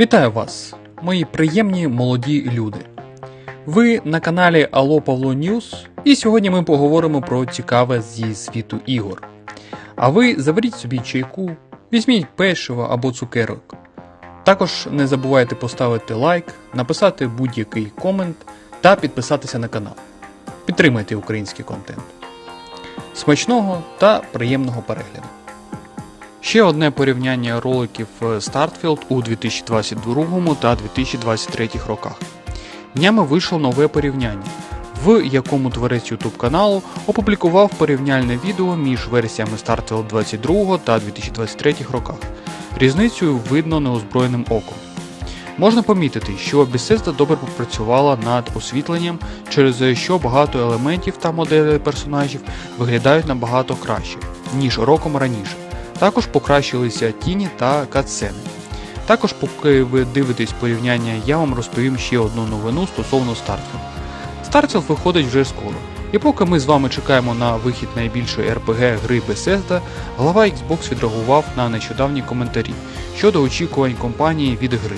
Вітаю вас, мої приємні молоді люди. Ви на каналі Алло Павло Ньюс, і сьогодні ми поговоримо про цікаве зі світу ігор. А ви заберіть собі чайку, візьміть печиво або цукерок. Також не забувайте поставити лайк, написати будь-який комент та підписатися на канал. Підтримайте український контент. Смачного та приємного перегляду. Ще одне порівняння роликів е, Startfield у 2022 та 2023 роках. Днями вийшло нове порівняння, в якому творець YouTube каналу опублікував порівняльне відео між версіями Startfield 22 та 2023 роках. Різницю видно неозброєним оком. Можна помітити, що Bethesda добре попрацювала над освітленням, через що багато елементів та моделей персонажів виглядають набагато краще, ніж роком раніше. Також покращилися тіні та катсцени. Також, поки ви дивитесь порівняння, я вам розповім ще одну новину стосовно Starfield. Starfield виходить вже скоро. І поки ми з вами чекаємо на вихід найбільшої RPG гри Bethesda, глава Xbox відреагував на нещодавні коментарі щодо очікувань компанії від гри.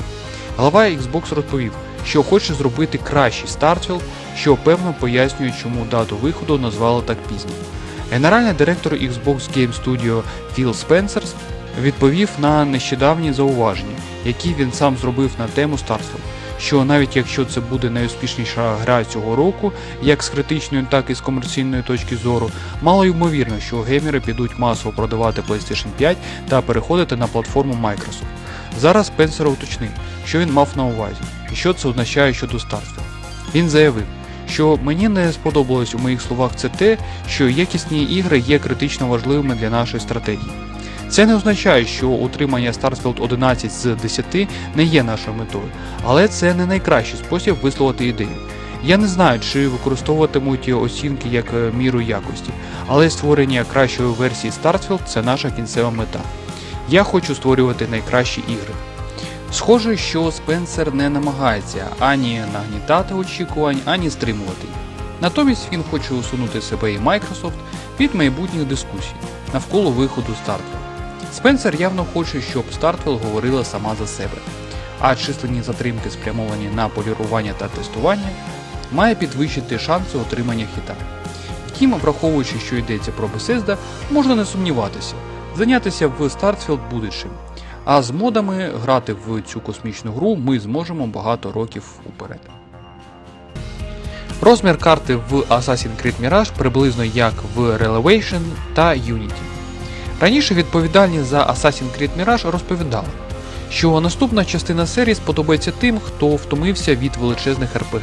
Глава Xbox розповів, що хоче зробити кращий Starfield, що певно пояснює, чому дату виходу назвали так пізно. Генеральний директор Xbox Game Studio Філ Спенсерс відповів на нещодавні зауваження, які він сам зробив на тему Starfield, що навіть якщо це буде найуспішніша гра цього року, як з критичної, так і з комерційної точки зору, мало ймовірно, що геймери підуть масово продавати PlayStation 5 та переходити на платформу Microsoft. Зараз Спенсер уточнив, що він мав на увазі, і що це означає щодо Starfield. Він заявив, що мені не сподобалось у моїх словах це те, що якісні ігри є критично важливими для нашої стратегії. Це не означає, що утримання Starfield 11 з 10 не є нашою метою, але це не найкращий спосіб висловити ідею. Я не знаю, чи використовуватимуть оцінки як е, міру якості, але створення кращої версії Starfield – це наша кінцева мета. Я хочу створювати найкращі ігри. Схоже, що Спенсер не намагається ані нагнітати очікувань, ані стримувати їх. Натомість він хоче усунути себе і Microsoft від майбутніх дискусій навколо виходу Starfield. Спенсер явно хоче, щоб Starfield говорила сама за себе, а численні затримки, спрямовані на полірування та тестування, має підвищити шанси отримання хіта. Втім, враховуючи, що йдеться про Bethesda, можна не сумніватися, зайнятися в Starfield буде чим. А з модами грати в цю космічну гру ми зможемо багато років уперед. Розмір карти в Assassin's Creed Mirage приблизно як в Relevation та Unity. Раніше відповідальні за Assassin's Creed Mirage розповідали, що наступна частина серії сподобається тим, хто втомився від величезних RPG.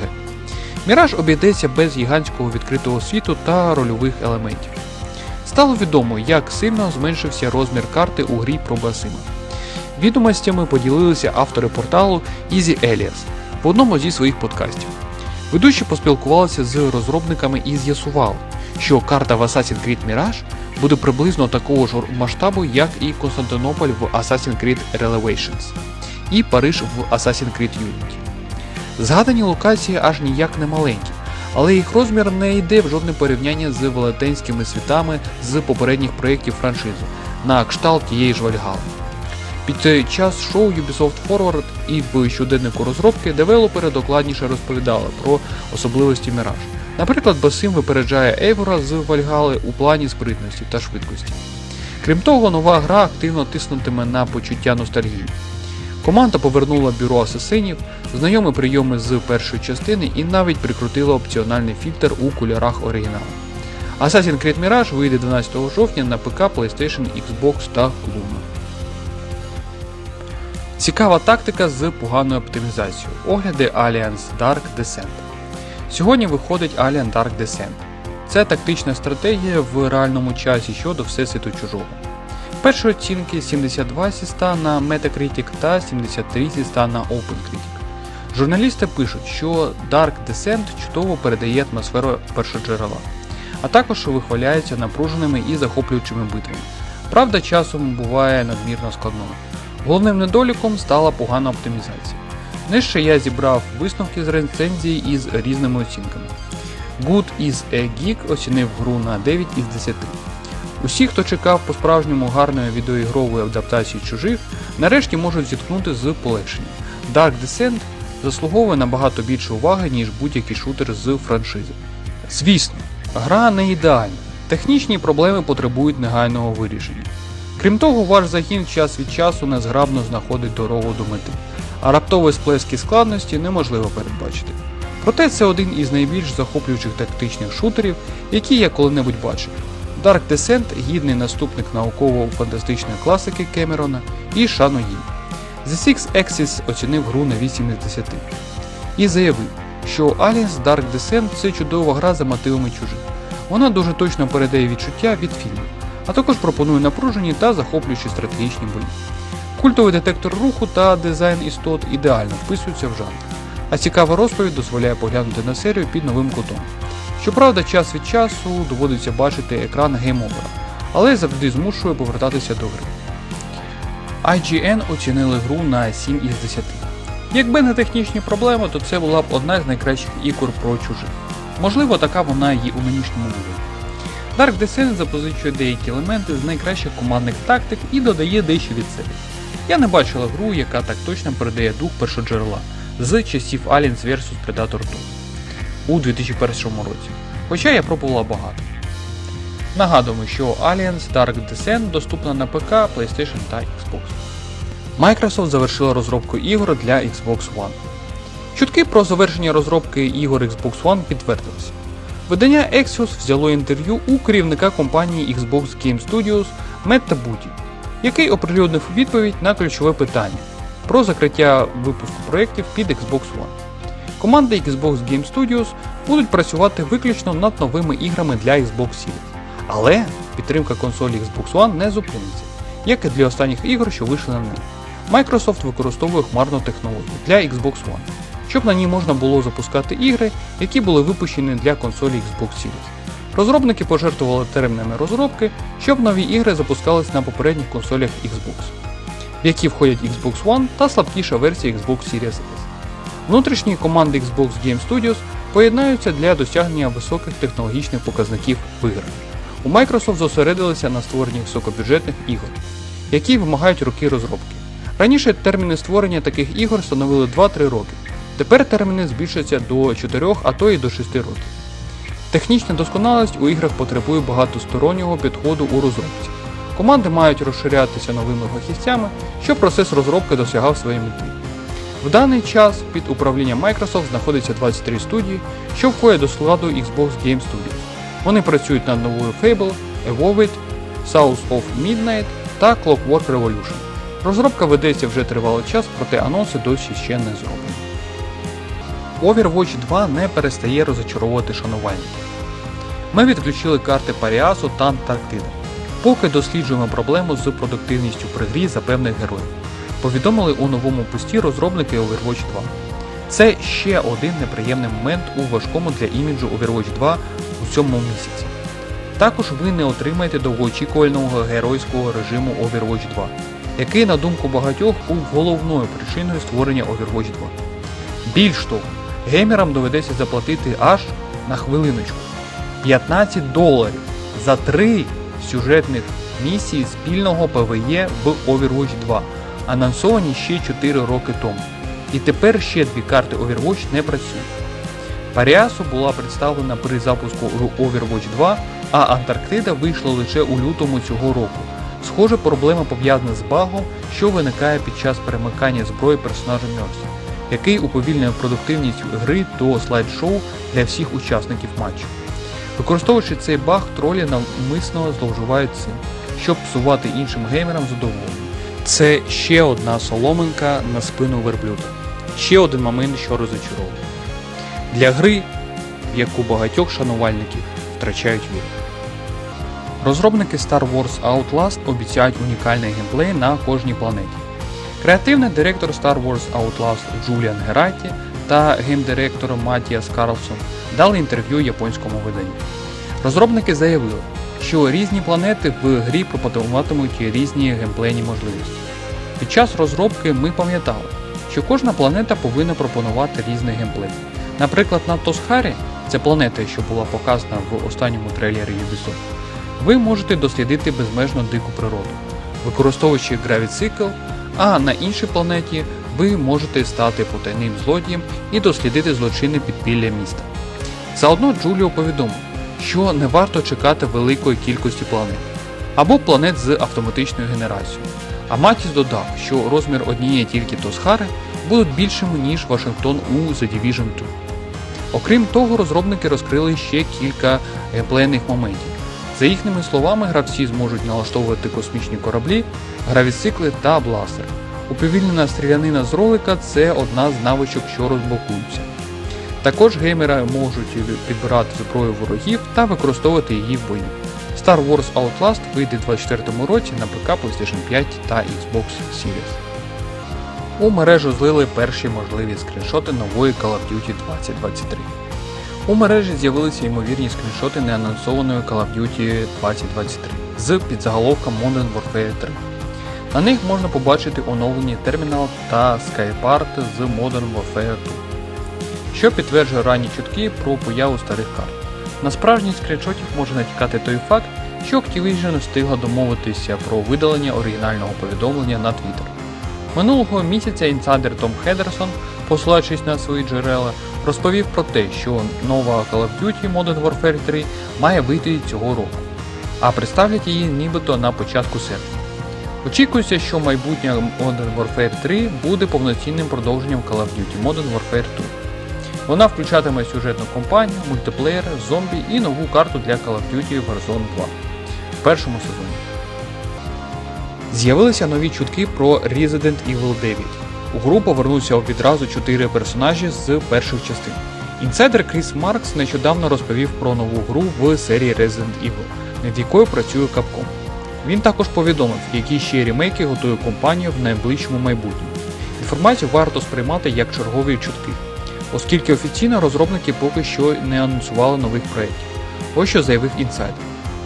Mirage обійдеться без гігантського відкритого світу та рольових елементів. Стало відомо, як сильно зменшився розмір карти у грі про Басима. Відомостями поділилися автори порталу Easy Elias в одному зі своїх подкастів. Ведучі поспілкувалися з розробниками і з'ясували, що карта в Assassin's Creed Mirage буде приблизно такого ж масштабу, як і Константинополь в Assassin's Creed Revelations і Париж в Assassin's Creed Unity. Згадані локації аж ніяк не маленькі, але їх розмір не йде в жодне порівняння з велетенськими світами з попередніх проєктів франшизи на кшталт тієї ж Вальгали. Під час шоу Ubisoft Forward і в щоденнику розробки девелопери докладніше розповідали про особливості Mirage. Наприклад, Басим випереджає Ейвора з Вальгали у плані спритності та швидкості. Крім того, нова гра активно тиснутиме на почуття ностальгії. Команда повернула бюро асасинів, знайомі прийоми з першої частини і навіть прикрутила опціональний фільтр у кольорах оригіналу. Assassin's Creed Mirage вийде 12 жовтня на ПК, PlayStation, Xbox та Luna. Цікава тактика з поганою оптимізацією. Огляди Alliance Dark Descent. Сьогодні виходить Alien Dark Descent. Це тактична стратегія в реальному часі щодо Всесвіту чужого. Перші оцінки 72 зі 100 на Metacritic та 73 зі 100 на OpenCritic. Журналісти пишуть, що Dark Descent чудово передає атмосферу першоджерела, а також вихваляється напруженими і захоплюючими битвами. Правда, часом буває надмірно складною. Головним недоліком стала погана оптимізація. Нижче я зібрав висновки з рецензії із різними оцінками. Good is a Geek оцінив гру на 9 із 10. Усі, хто чекав по-справжньому гарної відеоігрової адаптації чужих, нарешті можуть зіткнути з полегшенням. Dark Descent заслуговує набагато більше уваги, ніж будь-який шутер з франшизи. Звісно, гра не ідеальна, технічні проблеми потребують негайного вирішення. Крім того, ваш загін час від часу незграбно знаходить дорогу до мети, а раптові сплески складності неможливо передбачити. Проте це один із найбільш захоплюючих тактичних шутерів, які я коли-небудь бачив. Dark Descent гідний наступник науково-фантастичної класики Кемерона і шану їй. The Six Axis оцінив гру на 8 з 10 і заявив, що Aliens Dark Descent це чудова гра за мотивами чужих. Вона дуже точно передає відчуття від фільму, а також пропонує напружені та захоплюючі стратегічні бої. Культовий детектор руху та дизайн істот ідеально вписуються в жанр, а цікава розповідь дозволяє поглянути на серію під новим кутом. Щоправда, час від часу доводиться бачити екран гейм-овера, але завжди змушує повертатися до гри. IGN оцінили гру на 7 із 10. Якби не технічні проблеми, то це була б одна з найкращих ігор про чужих. Можливо, така вона і у нинішньому вигляді. Dark Descent запозичує деякі елементи з найкращих командних тактик і додає дещо від себе. Я не бачила гру, яка так точно передає дух першоджерела з часів Aliens vs Predator 2 у 2001 році, хоча я пробувала багато. Нагадуємо, що Aliens Dark Descent доступна на ПК, PlayStation та Xbox. Microsoft завершила розробку ігор для Xbox One. Чутки про завершення розробки ігор Xbox One підтвердилися. Видання Axios взяло інтерв'ю у керівника компанії Xbox Game Studios Метта Буті, який оприлюднив відповідь на ключове питання про закриття випуску проєктів під Xbox One. Команди Xbox Game Studios будуть працювати виключно над новими іграми для Xbox Series. Але підтримка консолі Xbox One не зупиниться, як і для останніх ігор, що вийшли на неї. Microsoft використовує хмарну технологію для Xbox One, щоб на ній можна було запускати ігри, які були випущені для консолі Xbox Series. Розробники пожертвували термінами розробки, щоб нові ігри запускались на попередніх консолях Xbox, в які входять Xbox One та слабкіша версія Xbox Series S. Внутрішні команди Xbox Game Studios поєднаються для досягнення високих технологічних показників в іграх. У Microsoft зосередилися на створенні високобюджетних ігор, які вимагають роки розробки. Раніше терміни створення таких ігор становили 2-3 роки. Тепер терміни збільшаться до 4, а то і до 6 років. Технічна досконалість у іграх потребує багатостороннього підходу у розробці. Команди мають розширятися новими фахівцями, щоб процес розробки досягав своєї мети. В даний час під управлінням Microsoft знаходиться 23 студії, що входять до складу Xbox Game Studios. Вони працюють над новою Fable, Evolved, Souls of Midnight та Clockwork Revolution. Розробка ведеться вже тривалий час, проте анонси досі ще не зроблені. Overwatch 2 не перестає розочаровувати шанувальників. Ми відключили карти Паріасу та Антарктида, поки досліджуємо проблему з продуктивністю при грі за певних героїв. Повідомили у новому пості розробники Overwatch 2. Це ще один неприємний момент у важкому для іміджу Overwatch 2 у цьому місяці. Також ви не отримаєте довгоочікуваного геройського режиму Overwatch 2, який, на думку багатьох, був головною причиною створення Overwatch 2. Більш того, геймерам доведеться заплатити аж на хвилиночку 15 доларів за три сюжетних місії спільного ПВЕ в Overwatch 2, анонсовані ще 4 роки тому. І тепер ще дві карти Overwatch не працюють. Паріасу була представлена при запуску Overwatch 2, а Антарктида вийшла лише у лютому цього року. Схоже, проблема пов'язана з багом, що виникає під час перемикання зброї персонажа Мерсі, який уповільнює продуктивність гри до слайд-шоу для всіх учасників матчу. Використовуючи цей баг, тролі навмисно зловживають цим, щоб псувати іншим геймерам задоволення. Це ще одна соломинка на спину верблюда. Ще один момент, що розочаровує. Для гри, в яку багатьох шанувальників втрачають віру. Розробники Star Wars Outlast обіцяють унікальний геймплей на кожній планеті. Креативний директор Star Wars Outlast Джуліан Гераті та геймдиректор Матіас Карлсон дали інтерв'ю японському виданню. Розробники заявили, що різні планети в грі пропонуватимуть різні геймплейні можливості. Під час розробки ми пам'ятали, що кожна планета повинна пропонувати різний геймплей. Наприклад, на Тосхарі, це планета, що була показана в останньому трейлері Ubisoft, ви можете дослідити безмежно дику природу, використовуючи гравіцикл, а на іншій планеті ви можете стати потайним злодієм і дослідити злочинне підпілля міста. Заодно Джуліо повідомив, що не варто чекати великої кількості планет або планет з автоматичною генерацією. А Матіс додав, що розмір однієї тільки Тосхари будуть більшими, ніж Вашингтон у The Division 2. Окрім того, розробники розкрили ще кілька геймплейних моментів. За їхніми словами, гравці зможуть налаштовувати космічні кораблі, гравіцикли та бластери. Уповільнена стрілянина з ролика це одна з навичок, що розблокуються. Також геймери можуть підбирати зброю ворогів та використовувати її в бою. Star Wars Outlast вийде у 2024 році на ПК PlayStation 5 та Xbox Series. У мережу злили перші можливі скріншоти нової Call of Duty 2023. У мережі з'явилися ймовірні скріншоти неанонсованої Call of Duty 2023 з підзаголовком Modern Warfare 3. На них можна побачити оновлені термінал та Skypart з Modern Warfare 2, що підтверджує ранні чутки про появу старих карт. На справжність скріншотів може натякати той факт, що Activision встигла домовитися про видалення оригінального повідомлення на Twitter. Минулого місяця інсайдер Том Хедерсон, посилаючись на свої джерела, розповів про те, що нова Call of Duty Modern Warfare 3 має вийти цього року, а представлять її нібито на початку серпня. Очікується, що майбутня Modern Warfare 3 буде повноцінним продовженням Call of Duty Modern Warfare 2. Вона включатиме сюжетну кампанію, мультиплеєр, зомбі і нову карту для Call of Duty Warzone 2 в першому сезоні. З'явилися нові чутки про Resident Evil 9. У гру повернуться відразу 4 персонажі з перших частин. Інсайдер Кріс Маркс нещодавно розповів про нову гру в серії Resident Evil, над якою працює Capcom. Він також повідомив, які ще ремейки готує компанія в найближчому майбутньому. Інформацію варто сприймати як чергові чутки, оскільки офіційно розробники поки що не анонсували нових проєктів. Ось що заявив інсайдер.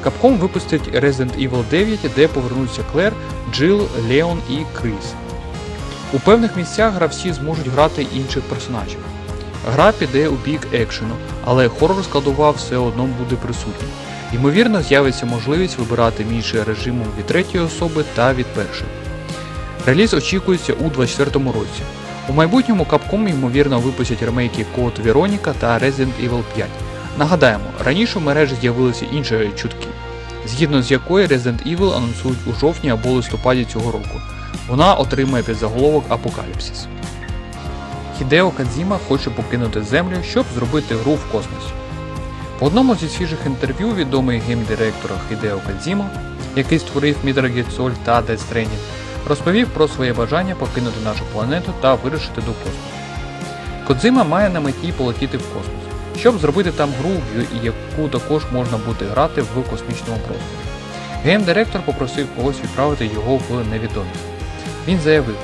Capcom випустить Resident Evil 9, де повернуться Клер, Джил, Леон і Кріс. У певних місцях гравці зможуть грати інших персонажів. Гра піде у бік екшену, але хорор складова все одно буде присутня. Ймовірно, з'явиться можливість вибирати між режимом від третьої особи та від першої. Реліз очікується у 2024 році. У майбутньому Capcom ймовірно випустять ремейки Code Veronica та Resident Evil 5. Нагадаємо, раніше в мережі з'явилися інші чутки, згідно з якою Resident Evil анонсують у жовтні або листопаді цього року. Вона отримає підзаголовок Апокаліпсис. Хідео Кадзіма хоче покинути землю, щоб зробити гру в космосі. В одному зі свіжих інтерв'ю відомий геймдиректор Хідео Кадзіма, який створив Gear Solid та Death Stranding, розповів про своє бажання покинути нашу планету та вирушити до космосу. Кодзима має на меті полетіти в космос, щоб зробити там гру, яку також можна буде грати в космічному просторі. Гейм-директор попросив когось відправити його в невідомість. Він заявив,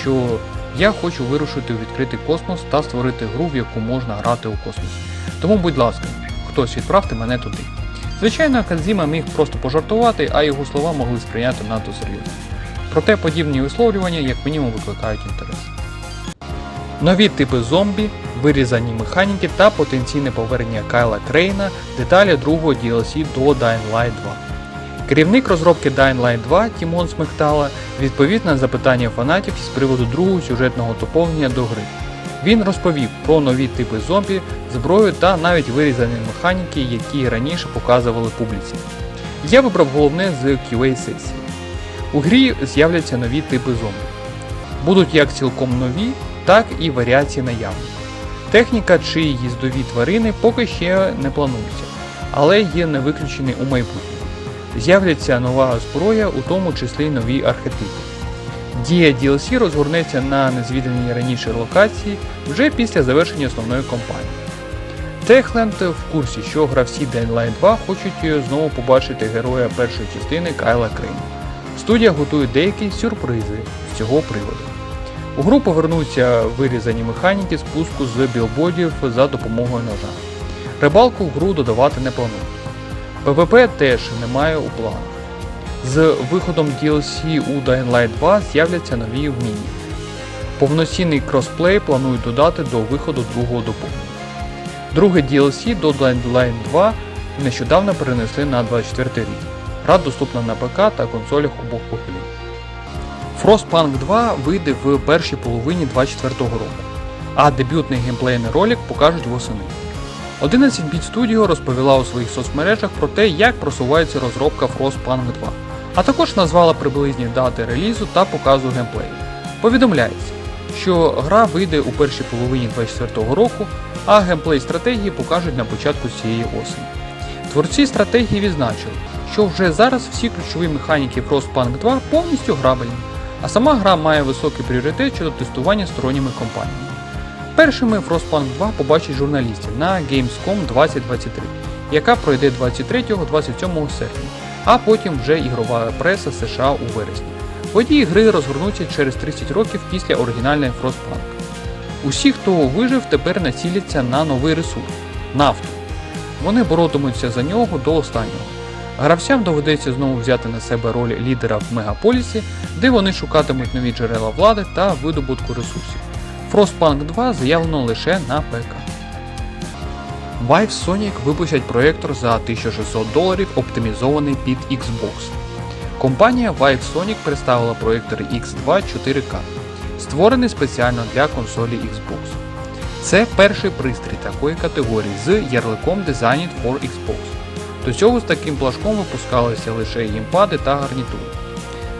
що я хочу вирушити у відкритий космос та створити гру, в яку можна грати у космосі. Тому, будь ласка, хтось відправте мене туди. Звичайно, Кадзіма міг просто пожартувати, а його слова могли сприйняти надто серйозно. Проте подібні висловлювання, як мінімум, викликають інтерес. Нові типи зомбі, вирізані механіки та потенційне повернення Кайла Крейна, деталі другого DLC до Dying Light 2. Керівник розробки Dying Light 2 Тімон Смектала відповів на запитання фанатів з приводу другого сюжетного доповнення до гри. Він розповів про нові типи зомбі, зброю та навіть вирізані механіки, які раніше показували публіці. Я вибрав головне з QA сесії. У грі з'являться нові типи зомбі. Будуть як цілком нові, так і варіації наявні. Техніка чи їздові тварини поки ще не планується, але є не виключені у майбутньому. З'являться нова зброя, у тому числі нові архетипи. Дія DLC розгорнеться на незвіданій раніше локації вже після завершення основної кампанії. Techland в курсі, що гравці Light 2 хочуть знову побачити героя першої частини Кайла Крейна. Студія готує деякі сюрпризи з цього приводу. У гру повернуться вирізані механіки спуску з білбодів за допомогою ножа. Рибалку в гру додавати не планують. PvP теж немає у планах. З виходом DLC у Dying Light 2 з'являться нові вміння. Повноцінний кросплей планують додати до виходу другого доповнення. Друге DLC до Dying Light 2 нещодавно перенесли на 24 рік. Гра доступна на ПК та консолях обох поколінь. Frostpunk 2 вийде в першій половині 2024 року, а дебютний геймплейний ролик покажуть восени. 11 Bit Studio розповіла у своїх соцмережах про те, як просувається розробка Frostpunk 2, а також назвала приблизні дати релізу та показу геймплею. Повідомляється, що гра вийде у першій половині 2024 року, а геймплей стратегії покажуть на початку цієї осені. Творці стратегії відзначили, що вже зараз всі ключові механіки Frostpunk 2 повністю грабельні, а сама гра має високий пріоритет щодо тестування сторонніми компаніями. Першими Frostpunk 2 побачать журналістів на Gamescom 2023, яка пройде 23-27 серпня, а потім вже ігрова преса США у вересні. Події гри розгорнуться через 30 років після оригінальної Frostpunk. Усі, хто вижив, тепер націляться на новий ресурс нафту. Вони боротимуться за нього до останнього. Гравцям доведеться знову взяти на себе роль лідера в мегаполісі, де вони шукатимуть нові джерела влади та видобутку ресурсів. Frostpunk 2 заявлено лише на ПК. Vive Sonic випустять проєктор за 1600 доларів, оптимізований під Xbox. Компанія Vive Sonic представила проєктор X2 4K, створений спеціально для консолі Xbox. Це перший пристрій такої категорії з ярликом Designed for Xbox. До цього з таким плашком випускалися лише геймпади та гарнітури.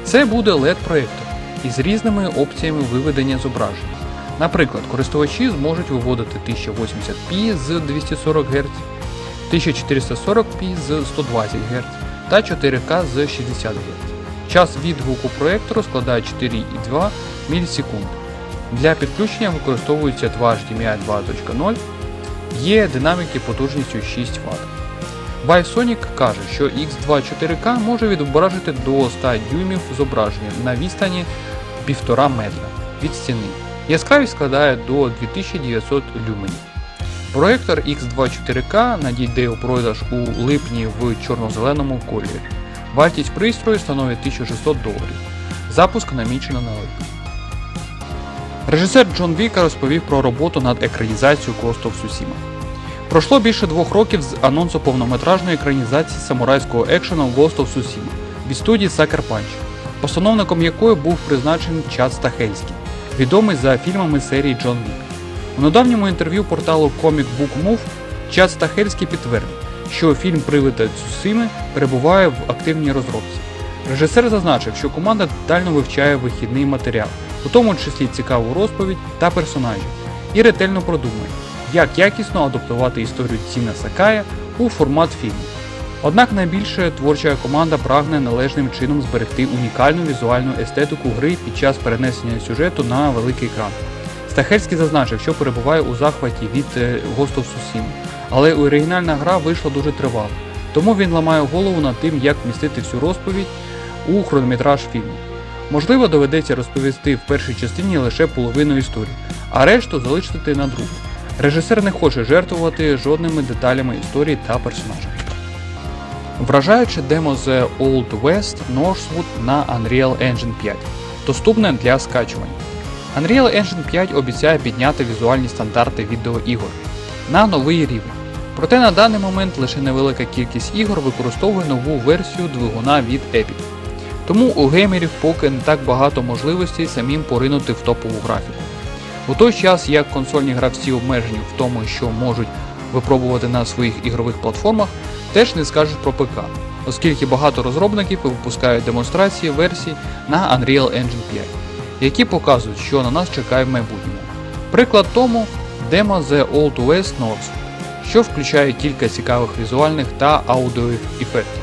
Це буде LED-проєктор із різними опціями виведення зображення. Наприклад, користувачі зможуть виводити 1080p з 240 Гц, 1440p з 120 Гц та 4К з 60 Гц. Час відгуку проєктору складає 4,2 мілісекунд. Для підключення використовується 2 HDMI 2.0, є динаміки потужністю 6 Вт. ViveSonic каже, що X2 4K може відображити до 100 дюймів зображення на відстані 1,5 метра від стіни. Яскравість складає до 2900 люменів. Проєктор X2 4K надійде у продаж у липні в чорно-зеленому кольорі. Вартість пристрою становить 1600 доларів. Запуск намічено на липень. Режисер Джон Віка розповів про роботу над екранізацією Ghost of Tsushima. Пройшло більше двох років з анонсу повнометражної екранізації самурайського екшену Ghost of Tsushima від студії Sucker Punch, постановником якої був призначений Чад Стахельський, відомий за фільмами серії Джон Вік. У недавньому інтерв'ю порталу Comic Book Move Чад Стахельський підтвердив, що фільм Привида Цусими перебуває в активній розробці. Режисер зазначив, що команда детально вивчає вихідний матеріал, у тому числі цікаву розповідь та персонажів, і ретельно продумує, як якісно адаптувати історію Ціна Сакая у формат фільму. Однак найбільше творча команда прагне належним чином зберегти унікальну візуальну естетику гри під час перенесення сюжету на великий екран. Стахельський зазначив, що перебуває у захваті від е, Ghost of Tsushima, але оригінальна гра вийшла дуже тривало, тому він ламає голову над тим, як вмістити всю розповідь у хронометраж фільму. Можливо, доведеться розповісти в першій частині лише половину історії, а решту залишити на другу. Режисер не хоче жертвувати жодними деталями історії та персонажів. Вражаюче демо The Old West Northwood на Unreal Engine 5, доступне для скачування. Unreal Engine 5 обіцяє підняти візуальні стандарти відеоігор на новий рівень. Проте на даний момент лише невелика кількість ігор використовує нову версію двигуна від Epic. Тому у геймерів поки не так багато можливостей самим поринути в топову графіку. У той час, як консольні гравці обмежені в тому, що можуть випробувати на своїх ігрових платформах, теж не скажуть про ПК, оскільки багато розробників випускають демонстрації версій на Unreal Engine 5, які показують, що на нас чекає в майбутньому. Приклад тому демо The Old West North, що включає кілька цікавих візуальних та аудіоефектів,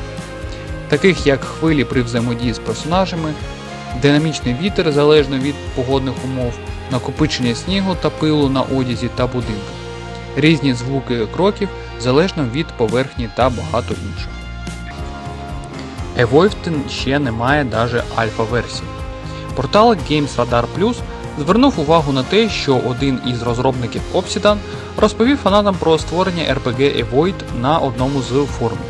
таких як хвилі при взаємодії з персонажами, динамічний вітер залежно від погодних умов, накопичення снігу та пилу на одязі та будинках, різні звуки кроків залежно від поверхні та багато іншого. Evolved ще не має даже альфа-версії. Портал Games Radar Plus звернув увагу на те, що один із розробників Obsidian розповів фанатам про створення RPG Evoid на одному з форумів.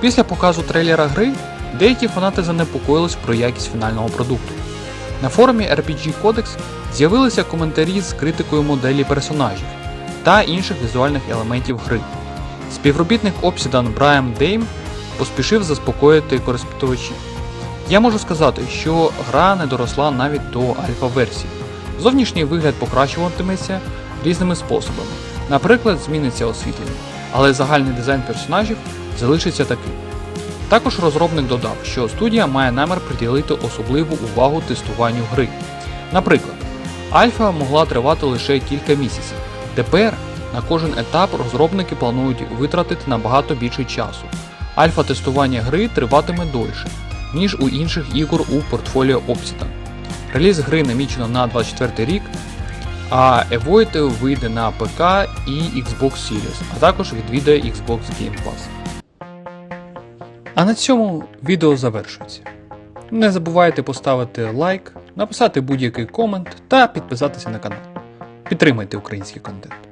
Після показу трейлера гри деякі фанати занепокоїлись про якість фінального продукту. На форумі RPG Codex з'явилися коментарі з критикою моделі персонажів та інших візуальних елементів гри. Співробітник Obsidian Брайан Дейм поспішив заспокоїти користувачів. Я можу сказати, що гра не доросла навіть до альфа-версії. Зовнішній вигляд покращуватиметься різними способами. Наприклад, зміниться освітлення, але загальний дизайн персонажів залишиться таким. Також розробник додав, що студія має намір приділити особливу увагу тестуванню гри. Наприклад, альфа могла тривати лише кілька місяців. Тепер на кожен етап розробники планують витратити набагато більше часу. Альфа-тестування гри триватиме дольше, ніж у інших ігор у портфоліо Obsidian. Реліз гри намічено на 24 рік, а Evoid вийде на ПК і Xbox Series, а також відвідає Xbox Game Pass. А на цьому відео завершується. Не забувайте поставити лайк, написати будь-який комент та підписатися на канал. Підтримайте український контент.